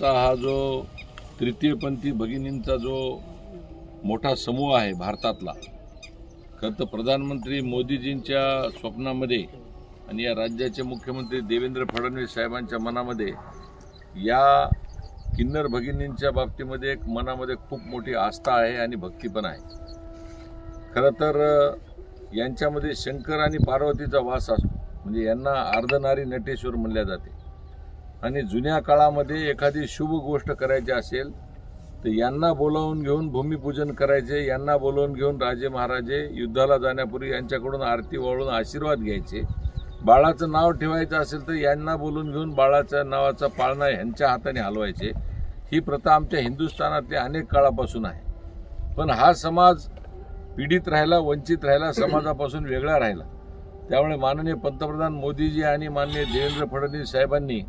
आता हा जो तृतीयपंथी भगिनींचा जो मोठा समूह आहे भारतातला खरं तर प्रधानमंत्री मोदीजींच्या स्वप्नामध्ये आणि या राज्याचे मुख्यमंत्री देवेंद्र फडणवीस साहेबांच्या मनामध्ये या किन्नर भगिनींच्या बाबतीमध्ये एक मनामध्ये खूप मोठी आस्था आहे आणि भक्ती पण आहे. खरं तर यांच्यामध्ये शंकर आणि पार्वतीचा वास असतो. म्हणजे यांना अर्धनारी नटेश्वर म्हणल्या जाते. आणि जुन्या काळामध्ये एखादी शुभ गोष्ट करायची असेल तर यांना बोलावून घेऊन भूमिपूजन करायचे यांना बोलावून घेऊन राजे महाराजे युद्धाला जाण्यापूर्वी यांच्याकडून आरती वाळून आशीर्वाद घ्यायचे. बाळाचं नाव ठेवायचं असेल तर यांना बोलून घेऊन बाळाच्या नावाचा पाळणा ह्यांच्या हाताने हलवायचे. ही प्रथा आमच्या हिंदुस्थानातली अनेक काळापासून आहे. पण हा समाज पीडित राहिला वंचित राहिला समाजापासून वेगळा राहिला. त्यामुळे माननीय पंतप्रधान मोदीजी आणि माननीय देवेंद्र फडणवीस साहेबांनी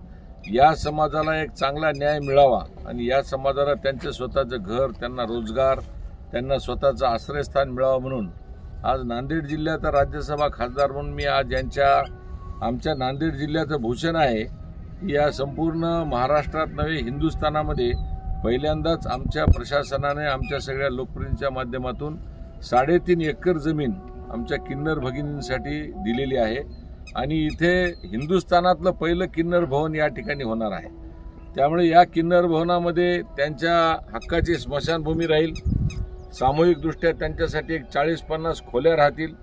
या समाजाला एक चांगला न्याय मिळावा आणि या समाजाला त्यांचं स्वतःचं घर त्यांना रोजगार त्यांना स्वतःचं आश्रयस्थान मिळावं म्हणून. आज नांदेड जिल्ह्याचा राज्यसभा खासदार म्हणून मी आज यांच्या आमच्या नांदेड जिल्ह्याचं भूषण आहे. या संपूर्ण महाराष्ट्रात नव्हे हिंदुस्थानामध्ये पहिल्यांदाच आमच्या प्रशासनाने आमच्या सगळ्या लोकप्रियांच्या माध्यमातून साडेतीन एकर जमीन आमच्या किन्नर भगिनींसाठी दिलेली आहे. आणि इथे हिंदुस्थानातलं पहिलं किन्नर भवन या ठिकाणी होणार आहे. त्यामुळे या किन्नर भवनामध्ये त्यांच्या हक्काची स्मशानभूमी राहील. सामूहिकदृष्ट्या त्यांच्यासाठी एक चाळीस पन्नास खोल्या राहतील.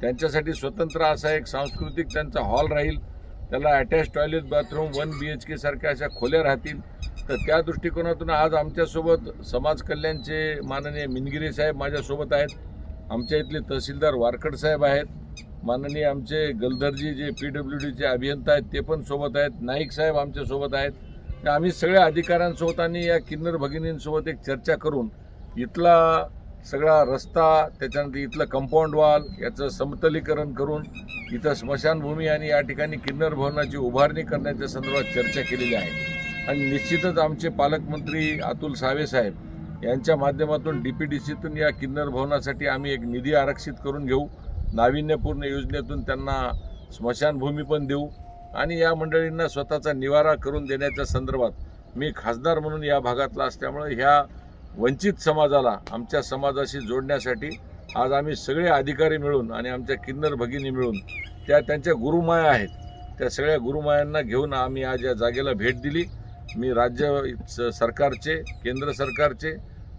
त्यांच्यासाठी स्वतंत्र असा एक सांस्कृतिक त्यांचा हॉल राहील. त्याला attach toilet bathroom one B H K सारख्या अशा खोल्या राहतील. तर त्या दृष्टिकोनातून आज आमच्यासोबत समाज कल्याणचे माननीय मिनगिरे साहेब माझ्यासोबत आहेत. आमच्या इथले तहसीलदार वारकड साहेब आहेत. माननीय आमचे गलदरजी जे पी डब्ल्यू डीचे अभियंता आहेत ते पण सोबत आहेत. नाईक साहेब आमच्यासोबत आहेत. तर आम्ही सगळ्या अधिकाऱ्यांसोबत आणि या किन्नर भगिनींसोबत एक चर्चा करून इथला सगळा रस्ता त्याच्यानंतर इथलं कंपाऊंड वॉल याचं समतलीकरण करून इथं स्मशानभूमी आणि या ठिकाणी किन्नर भवनाची उभारणी करण्याच्या संदर्भात चर्चा केलेली आहे. आणि निश्चितच आमचे पालकमंत्री अतुल सावे साहेब यांच्या माध्यमातून डी पी डी सीतून या किन्नर भवनासाठी आम्ही एक निधी आरक्षित करून घेऊ. नाविन्यपूर्ण योजनेतून त्यांना स्मशानभूमी पण देऊ आणि या मंडळींना स्वतःचा निवारा करून देण्याच्या संदर्भात मी खासदार म्हणून या भागातला असल्यामुळे ह्या वंचित समाजाला आमच्या समाजाशी जोडण्यासाठी आज आम्ही सगळे अधिकारी मिळून आणि आमच्या किन्नर भगिनी मिळून त्या त्यांच्या गुरुमाया आहेत त्या सगळ्या गुरुमायांना घेऊन आम्ही आज या जागेला भेट दिली. मी राज्य स- सरकारचे केंद्र सरकारचे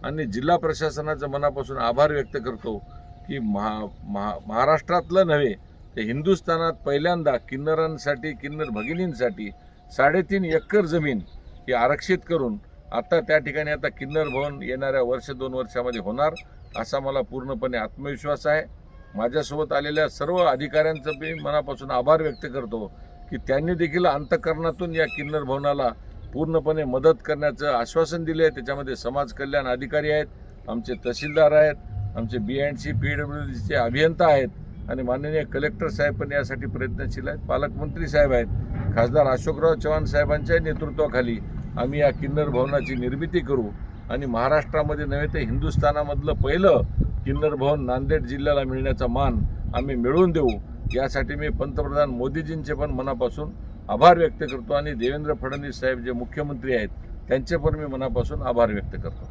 आणि जिल्हा प्रशासनाचं मनापासून आभार व्यक्त करतो. की महा महा महाराष्ट्रातलं नव्हे तर हिंदुस्थानात पहिल्यांदा किन्नरांसाठी किन्नर भगिनींसाठी साडेतीन एकर जमीन ही आरक्षित करून आता त्या ठिकाणी आता किन्नर भवन येणाऱ्या वर्ष दोन वर्षामध्ये होणार असा मला पूर्णपणे आत्मविश्वास आहे. माझ्यासोबत आलेल्या सर्व अधिकाऱ्यांचं मी मनापासून आभार व्यक्त करतो की त्यांनी देखील अंतकरणातून या किन्नर भवनाला पूर्णपणे मदत करण्याचं आश्वासन दिले आहे त्याच्यामध्ये समाज कल्याण अधिकारी आहेत आमचे तहसीलदार आहेत आमचे B and C P W डीचे अभियंता आहेत आणि माननीय कलेक्टर साहेब पण यासाठी प्रयत्नशील आहेत पालकमंत्री साहेब आहेत खासदार अशोकराव चव्हाण साहेबांच्या नेतृत्वाखाली आम्ही या किन्नर भवनाची निर्मिती करू. आणि महाराष्ट्रामध्ये नव्हे तर हिंदुस्थानामधलं पहिलं किन्नर भवन नांदेड जिल्ह्याला मिळण्याचा मान आम्ही मिळवून देऊ. यासाठी मी पंतप्रधान मोदीजींचे पण मनापासून आभार व्यक्त करतो आणि देवेंद्र फडणवीस साहेब जे मुख्यमंत्री आहेत त्यांचे पण मी मनापासून आभार व्यक्त करतो.